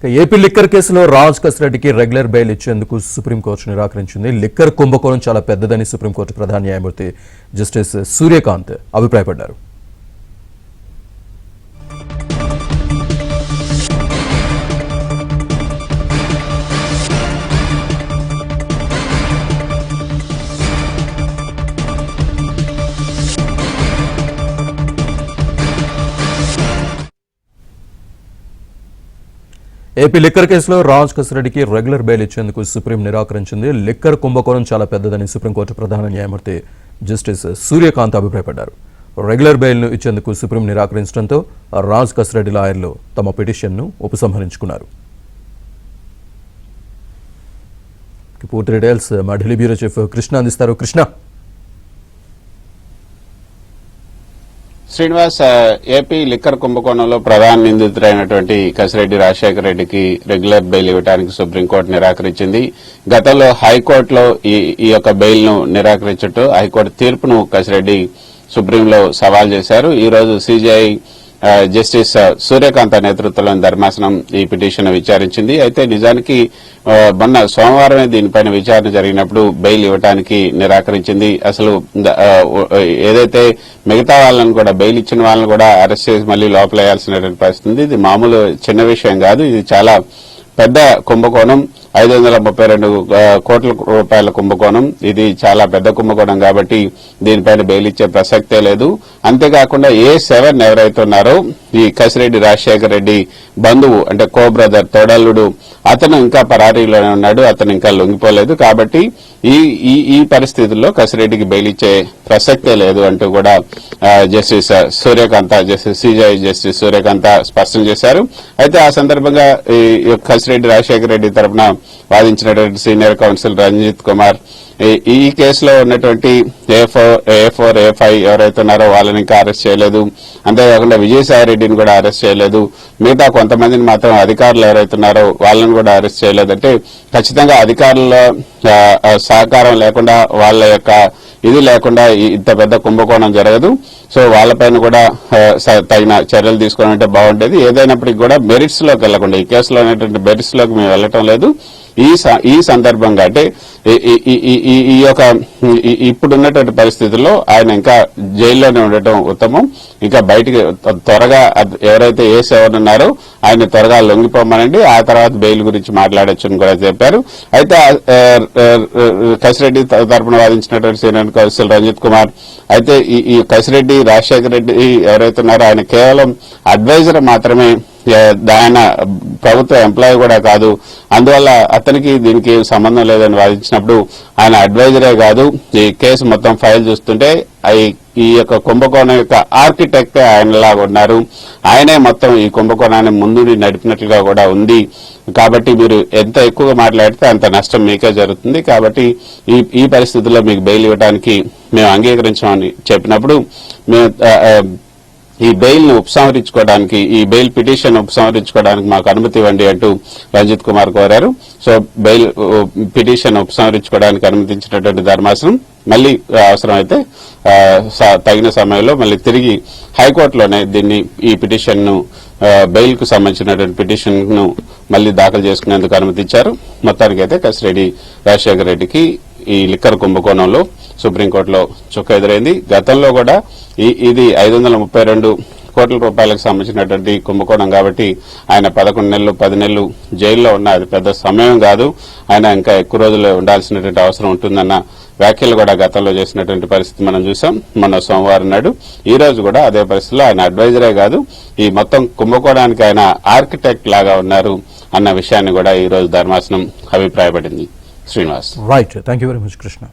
ఇక AP liquor కేసులో రాజ్ కసిరెడ్డికి రెగ్యులర్ బెయిల్ ఇచ్చేందుకు సుప్రీంకోర్టు నిరాకరించింది. లిక్కర్ కుంభకోణం చాలా పెద్దదని సుప్రీంకోర్టు ప్రధాన న్యాయమూర్తి జస్టిస్ సూర్యకాంత్ అభిప్రాయపడ్డారు. ఏపీ లిక్కర్ కేసులో రాజ్ కసిరెడ్డికి రెగ్యులర్ బెయిల్ ఇచ్చేందుకు సుప్రీం నిరాకరించింది. లిక్కర్ కుంభకోణం చాలా పెద్దదని సుప్రీంకోర్టు ప్రధాన న్యాయమూర్తి జస్టిస్ సూర్యకాంత్ అభిప్రాయపడ్డారు. రెగ్యులర్ బెయిల్ను ఇచ్చేందుకు సుప్రీం నిరాకరించడంతో రాజ్ కసిరెడ్డి లాయర్లు తమ పిటిషన్ను ఉపసంహరించుకున్నారు. పూర్తి డీటెయిల్స్ మా ఢిల్లీ బ్యూరో చీఫ్ కృష్ణ అందిస్తారు. కృష్ణ! శ్రీనివాస్ ఏపీ లిక్కర్ కుంభకోణంలో ప్రధాన నిందితుడైనటువంటి కసిరెడ్డి రాజశేఖర రెడ్డికి రెగ్యులర్ బెయిల్ ఇవ్వడానికి సుప్రీంకోర్టు నిరాకరించింది. గతంలో హైకోర్టులో ఈ ఈ యొక్క బెయిల్ను నిరాకరించుతూ హైకోర్టు తీర్పును కసిరెడ్డి సుప్రీంలో సవాల్ చేశారు. ఈ రోజు సీజీఐ జస్టిస్ సూర్యకాంత నేతృత్వంలోని ధర్మాసనం ఈ పిటిషన్ విచారించింది. అయితే నిజానికి మొన్న సోమవారమే దీనిపైన విచారణ జరిగినప్పుడు బెయిల్ ఇవ్వడానికి నిరాకరించింది. అసలు ఏదైతే మిగతా వాళ్ళని కూడా బెయిల్ ఇచ్చిన వాళ్ళని కూడా అరెస్ట్ చేసి మళ్ళీ లోపల పరిస్థితి ఇది మామూలు చిన్న విషయం కాదు. ఇది చాలా పెద్ద కుంభకోణం. ఐదు వందల ముప్పై రెండు కోట్ల రూపాయల కుంభకోణం. ఇది చాలా పెద్ద కుంభకోణం కాబట్టి దీనిపైన బెయిల్ ఇచ్చే ప్రసక్తే లేదు. అంతేకాకుండా ఏ సెవెన్ ఎవరైతే ఉన్నారో ఈ కసిరెడ్డి రాజశేఖర రెడ్డి బంధువు అంటే కో బ్రదర్ తోడల్లుడు అతను ఇంకా పరారీలోనే ఉన్నాడు అతను ఇంకా లొంగిపోలేదు కాబట్టి ఈ ఈ ఈ పరిస్థితుల్లో కసిరెడ్డికి బెయిల్ ఇచ్చే ప్రసక్తే లేదు అంటూ కూడా జస్టిస్ సూర్యకాంత జస్టిస్ సిజై జస్టిస్ సూర్యకాంత స్పష్టం చేశారు. అయితే ఆ సందర్భంగా ఈ ఈ కసిరెడ్డి రాజశేఖర రెడ్డి తరపున వాదించినటువంటి సీనియర్ కౌన్సిల్ రంజిత్ కుమార్ ఈ- కేసులో ఉన్నటువంటి A four A four A five ఎవరైతే ఉన్నారో వాళ్ళని ఇంకా అరెస్ట్ చేయలేదు. అంతేకాకుండా విజయసాయి రెడ్డిని కూడా అరెస్ట్ చేయలేదు. మిగతా కొంతమందిని మాత్రం అధికారులు ఎవరైతే ఉన్నారో వాళ్ళని కూడా అరెస్ట్ చేయలేదంటే ఖచ్చితంగా అధికారుల సహకారం లేకుండా వాళ్ళ యొక్క ఇది లేకుండా ఇంత పెద్ద కుంభకోణం జరగదు. సో వాళ్ళపైన కూడా స- తగిన చర్యలు తీసుకోవడం అంటే బాగుండేది. ఏదైనప్పటికీ కూడా మెరిట్స్లోకి వెళ్ళకుండా ఈ కేసులో ఉన్నటువంటి మెరిట్స్లోకి మేము వెళ్ళటం లేదు. ఈ స- ఈ సందర్భంగా అంటే ఈ- ఈ- ఈ- యొక్క ఈ- ఇప్పుడున్నటువంటి పరిస్థితుల్లో ఆయన ఇంకా జైల్లోనే ఉండటం ఉత్తమం. ఇంకా బయటికి త్వరగా ఎవరైతే ఏ సేవనున్నారో ఆయన త్వరగా లొంగిపోమనండి. ఆ తర్వాత బెయిల్ గురించి మాట్లాడొచ్చని కూడా చెప్పారు. అయితే కసిరెడ్డి త- తరపున వాదించినటువంటి సీనియర్ కౌన్సిల్ రంజిత్ కుమార్ అయితే ఈ- ఈ కసిరెడ్డి రాజశేఖర రెడ్డి ఎవరైతే ఉన్నారో ఆయన కేవలం అడ్వైజర్ మాత్రమే ఆయన ప్రభుత్వ ఎంప్లాయీ కూడా కాదు. అందువల్ల అతనికి దీనికి సంబంధం లేదని వాదించినప్పుడు ఆయన అడ్వైజరే కాదు. ఈ కేసు మొత్తం ఫైల్ చూస్తుంటే ఈ- యొక్క కుంభకోణం యొక్క ఆర్కిటెక్ట్ ఆయనలాగా ఉన్నారు. ఆయనే మొత్తం ఈ కుంభకోణాన్ని ముందుండి నడిపినట్లుగా కూడా ఉంది. కాబట్టి మీరు ఎంత ఎక్కువగా మాట్లాడితే అంత నష్టం మీకే జరుగుతుంది. కాబట్టి ఈ ఈ పరిస్థితుల్లో మీకు బెయిల్ ఇవ్వడానికి మేము అంగీకరించామని చెప్పినప్పుడు మేము ఈ బెయిల్ను ఉపసంహరించుకోవడానికి ఈ బెయిల్ పిటిషన్ ఉపసంహరించుకోవడానికి మాకు అనుమతి ఇవ్వండి అంటూ రంజిత్ కుమార్ కోరారు. సో బెయిల్ పిటిషన్ ఉపసంహరించుకోవడానికి అనుమతించినటువంటి ధర్మాసనం మళ్ళీ అవసరమైతే తగిన సమయంలో మళ్ళీ తిరిగి హైకోర్టులోనే దీన్ని ఈ పిటిషన్ను బెయిల్కు సంబంధించినటువంటి పిటిషన్ను మళ్ళీ దాఖలు చేసుకునేందుకు అనుమతించారు మొత్తానికైతే కసిరెడ్డి రాజశేఖర రెడ్డికి ఈ లిక్కర్ కుంభకోణంలో సుప్రీంకోర్టులో చుక్క ఎదురైంది. గతంలో కూడా ఈ ఇది ఐదు వందల ముప్పై రెండు కోట్ల రూపాయలకు సంబంధించినటువంటి కుంభకోణం కాబట్టి ఆయన పదకొండు నెలలు పది నెలలు జైల్లో ఉన్న అది పెద్ద సమయం కాదు. ఆయన ఇంకా ఎక్కువ రోజులు ఉండాల్సినటువంటి అవసరం ఉంటుందన్న వ్యాఖ్యలు కూడా గతంలో చేసినటువంటి పరిస్థితి మనం చూసాం. మొన్న సోమవారం నాడు ఈ రోజు కూడా అదే పరిస్థితిలో ఆయన అడ్వైజరే కాదు. ఈ మొత్తం కుంభకోణానికి ఆయన ఆర్కిటెక్ట్ లాగా ఉన్నారు అన్న విషయాన్ని కూడా ఈ రోజు ధర్మాసనం అభిప్రాయపడింది. Srinivas. Right. Thank you very much, Krishna.